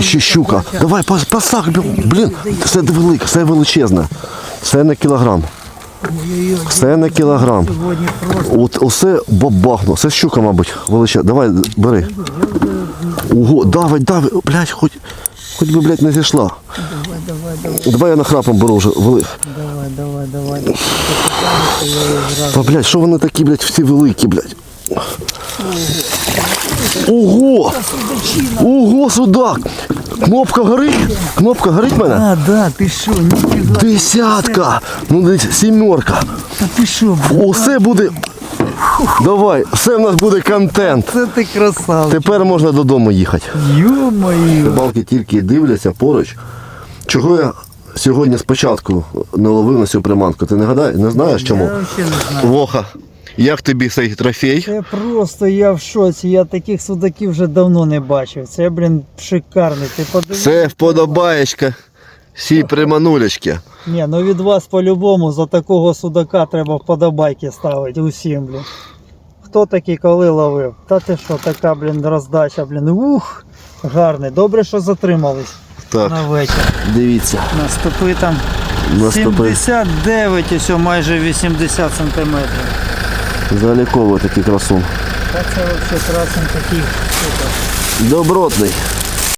Ще щука. Давай, пас- пасак, блін. Це велика, це величезна. Це не кілограм. Це не кілограм. От усе бабахну. Це щука, мабуть, величезна. Давай, бери. Ого, давай, давай, блядь, хоч, хоч би, блядь, не зійшла. Давай, давай, давай, Давай я нахрапом беру вже. Вели... давай, давай, давай. Та, блядь, що вони такі, блядь, всі великі, блядь. Ого! Ого, судак! Кнопка горить? Кнопка горить мене? А, да, ти що, ніфіга. Десятка! Ну десь сімерка. Та ти що? Усе буде. Давай, все в нас буде контент. Це ти красавчик. Тепер можна додому їхати. Ё-моё. Рибалки тільки дивляться поруч. Чого я сьогодні спочатку не ловив на цю приманку? Ти не гадаєш? Не знаєш чому? Я взагалі не знаю. Воха. Як тобі цей трофей? Це просто я в шоці. Я таких судаків вже давно не бачив. Це, блін, шикарний. Ти подивись. Це вподобаєчка. Всі приманулечки. Ні, ну від вас по-любому за такого судака треба вподобайки ставити усім, блін. Хто такий коли ловив? Та ти що, така, блін, роздача, блін. Ух, гарний. Добре, що затримались Так, на вечір. дивіться. Наступи там Наступи. 79, ось майже 80 сантиметрів. Заліковує такий красун. Та це взагалі красень такий. Добротний.